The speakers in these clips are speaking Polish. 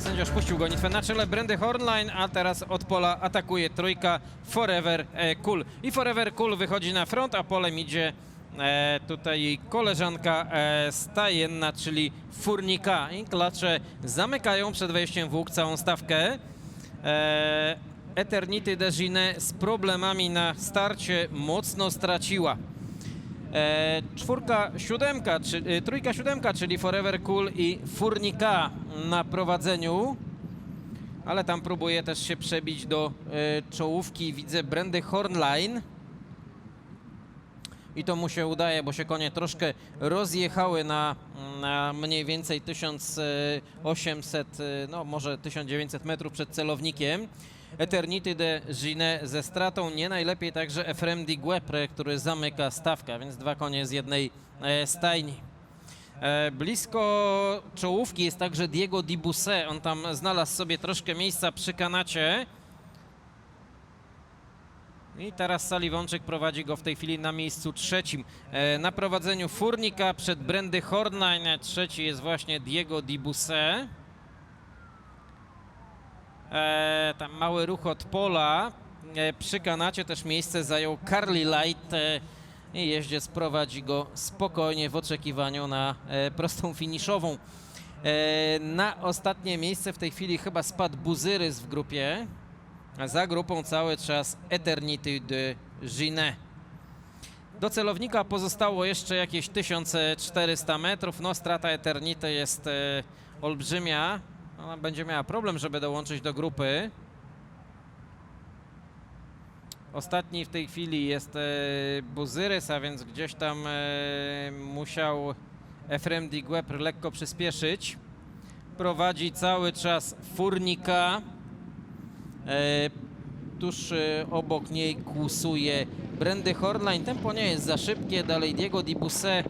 sędzia już puścił gonitwę na czele Brandy Hornline, a teraz od pola atakuje trójka Forever e, Cool. I Forever Cool wychodzi na front, a polem idzie e, tutaj koleżanka e, stajenna, czyli Furnika. I klacze zamykają przed wejściem w łuk całą stawkę. E, Eternity Dejine z problemami na starcie mocno straciła. E, czwórka, siódemka, czy, e, trójka, siódemka, czyli Forever Cool i Furnika na prowadzeniu. Ale tam próbuje też się przebić do e, czołówki. Widzę Brandy Hornline. I to mu się udaje, bo się konie troszkę rozjechały na, na mniej więcej 1800, e, no może 1900 metrów przed celownikiem. Eternity de Gine ze stratą, nie najlepiej także Efrem Di Guepre, który zamyka stawkę, więc dwa konie z jednej e, stajni. E, Blisko czołówki jest także Diego Di Busset. On tam znalazł sobie troszkę miejsca przy kanacie. I teraz Saliwonczyk prowadzi go w tej chwili na miejscu trzecim. E, na prowadzeniu Furnika przed Brandy Hornline. Trzeci jest właśnie Diego Di Busset. E, tam mały ruch od pola. E, przy kanacie też miejsce zajął Carly Light. E, i jeździec prowadzi go spokojnie w oczekiwaniu na prostą finiszową. Na ostatnie miejsce w tej chwili chyba spadł Buzyrys w grupie. A za grupą cały czas Eternity de Gine. Do celownika pozostało jeszcze jakieś 1400 metrów. No strata Eternity jest olbrzymia. Ona będzie miała problem, żeby dołączyć do grupy. Ostatni w tej chwili jest e, Buzyrys, a więc gdzieś tam e, musiał Efrem Di Guepr lekko przyspieszyć. Prowadzi cały czas Furnika. E, tuż obok niej kłusuje Brandy Hornline. Tempo nie jest za szybkie. Dalej Diego Di Busset,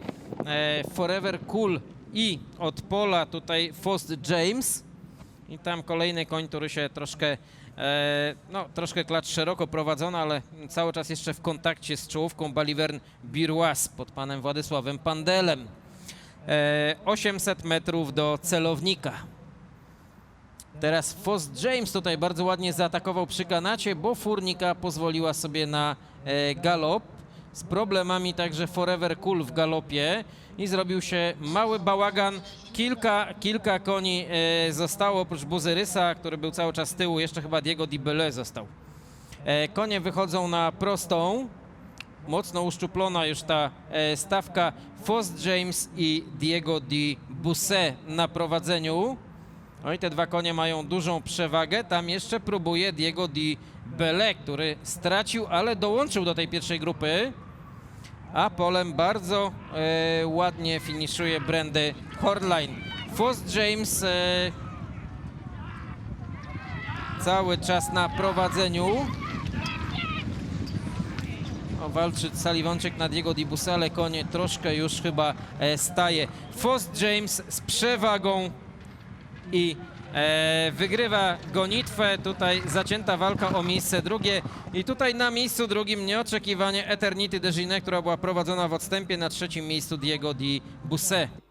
e, Forever Cool i od pola tutaj Fost James. I tam kolejny koń, który się troszkę, e, no troszkę klacz szeroko prowadzona, ale cały czas jeszcze w kontakcie z czołówką Balivern Birois pod panem Władysławem Pandelem. E, 800 metrów do celownika. Teraz Fost James tutaj bardzo ładnie zaatakował przy kanacie, bo Furnika pozwoliła sobie na e, galop. Z problemami także Forever Cool w galopie i zrobił się mały bałagan. Kilka, kilka koni e, zostało oprócz Buzyrysa, który był cały czas z tyłu, jeszcze chyba Diego Di Bele został. E, konie wychodzą na prostą. Mocno uszczuplona już ta e, stawka. Fost James i Diego Di Busset na prowadzeniu. No i te dwa konie mają dużą przewagę. Tam jeszcze próbuje Diego Di Bele, który stracił, ale dołączył do tej pierwszej grupy. A polem bardzo e, ładnie finiszuje Brandy Hornline. Fost James e, cały czas na prowadzeniu. O, walczy Saliwączyk na Diego Di Busset, ale konie troszkę już chyba e, staje. Fost James z przewagą i e, wygrywa gonitwę. Tutaj zacięta walka o miejsce drugie i tutaj na miejscu drugim nieoczekiwanie Eternity de która była prowadzona w odstępie na trzecim miejscu Diego Di Busset.